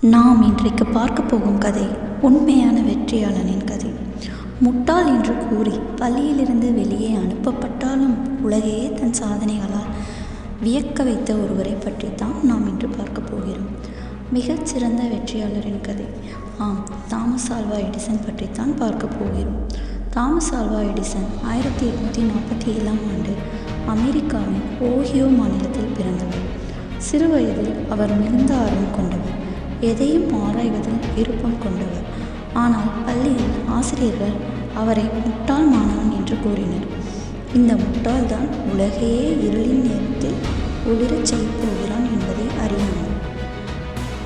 நாம் இன்றைக்கு பார்க்க போகும் கதை உண்மையான வெற்றியாளனின் கதை. முட்டாள் என்று கூறி பள்ளியிலிருந்து வெளியே அனுப்பப்பட்டாலும் உலகையே தன் சாதனைகளால் வியக்க வைத்த ஒருவரை பற்றி தான் நாம் இன்று பார்க்க போகிறோம். மிகச்சிறந்த வெற்றியாளரின் கதை. ஆம் தாமஸ் ஆல்வா எடிசன் பற்றித்தான் பார்க்க போகிறோம். தாமஸ் ஆல்வா எடிசன் ஆயிரத்தி எட்நூற்றி நாற்பத்தி ஏழாம் ஆண்டு அமெரிக்காவின் ஓஹியோ மாநிலத்தில் பிறந்தவர். சிறுவயதில் அவர் மிகுந்த ஆர்வம் கொண்டவர். எதையும் ஆராய்வதில் விருப்பம் கொண்டவர். ஆனால் பள்ளியில் ஆசிரியர்கள் அவரை முட்டாள் மாணவன் என்று கூறினர். இந்த முட்டாள்தான் உலகையே இருளின் நேரத்தில் ஒளிரச் செய்யப் போகிறான் என்பதை அறியாமல்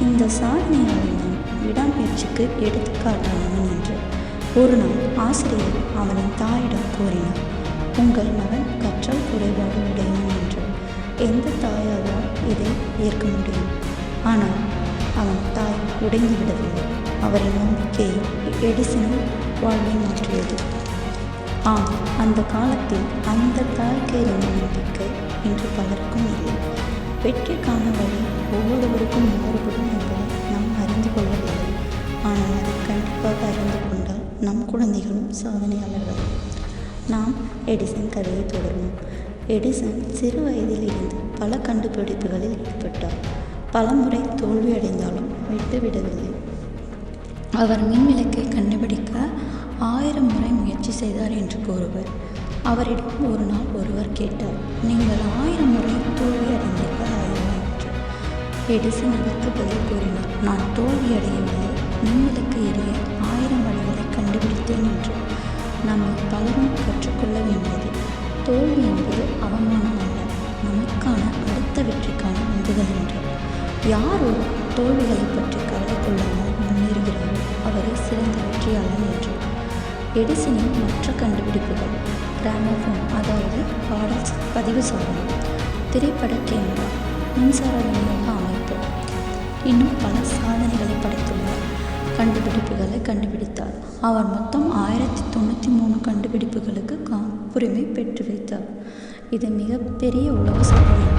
இந்த சாதனையாளன் தான் விடாமுயற்சிக்கு எடுத்துக்காட்டானவன் என்று ஒரு நாள் ஆசிரியர் அவனின் தாயிடம் கூறினார். உங்கள் மகன் கற்றல் குறைபாடு உடையவன் என்று. எந்த தாயால் இதை ஏற்க முடியும் ஆனால் தாய் உடைந்து அவரின் நம்பிக்கையை எடிசனின் வாழ்வை மாற்றியது ஆம் அந்த காலத்தில் அந்த தாய்க்கு இருந்த நம்பிக்கை இன்று பலருக்கும் இல்லை. வெற்றிக்கான வழி ஒவ்வொருவருக்கும் மாறுபடும் என்பதை நாம் அறிந்து கொள்ளவில்லை. ஆனால் அதை கண்டிப்பாக அறிந்து கொண்டால் நம் குழந்தைகளும் சாதனையாளர்கள். நாம் எடிசன் கதையை தொடர்வோம். எடிசன் சிறு வயதில் இருந்து பல கண்டுபிடிப்புகளில் ஈடுபட்டார். பலமுறை தோல்வியடைந்தாலும் விட்டுவிடவில்லை அவர் மின்விளக்கை கண்டுபிடிக்க ஆயிரம் முறை முயற்சி செய்தார் என்று கூறுவர். அவரிடம் ஒரு நாள் ஒருவர் கேட்டார் நீங்கள் ஆயிரம் முறை தோல்வி அடைந்தீர்கள் அல்லவா எடிசன் அதற்கு பதில் கூறினார் நான் தோல்வியடையவில்லை மின்விளக்கு எரிய ஆயிரம் வழிகளை கண்டுபிடித்தேன் என்று. நம்ம பலரும் கற்றுக்கொள்ள வேண்டியது. தோல்வி என்பது அவமானம் அல்ல நமக்கான அடுத்த வெற்றிக்கான உந்துதல் என்று. யார் ஒரு தோல்விகளை பற்றி கவலை கொள்ளாமல் முன்னேறுகிறார் அவரை சிறந்த வெற்றியாளன் என்று. எடிசனின் மற்ற கண்டுபிடிப்புகள். கிராமோஃபோன் அதாவது பாடல் பதிவு சாதனம். திரைப்பட கேமரா மின்சார விநியோக அமைப்பு. இன்னும் பல சாதனைகளை படைத்துள்ளார். கண்டுபிடிப்புகளை கண்டுபிடித்தார். அவர் மொத்தம் ஆயிரத்தி தொண்ணூற்றி மூணு கண்டுபிடிப்புகளுக்கு காப்புரிமை பெற்று வைத்தார். இது மிகப்பெரிய உலக சாதனை.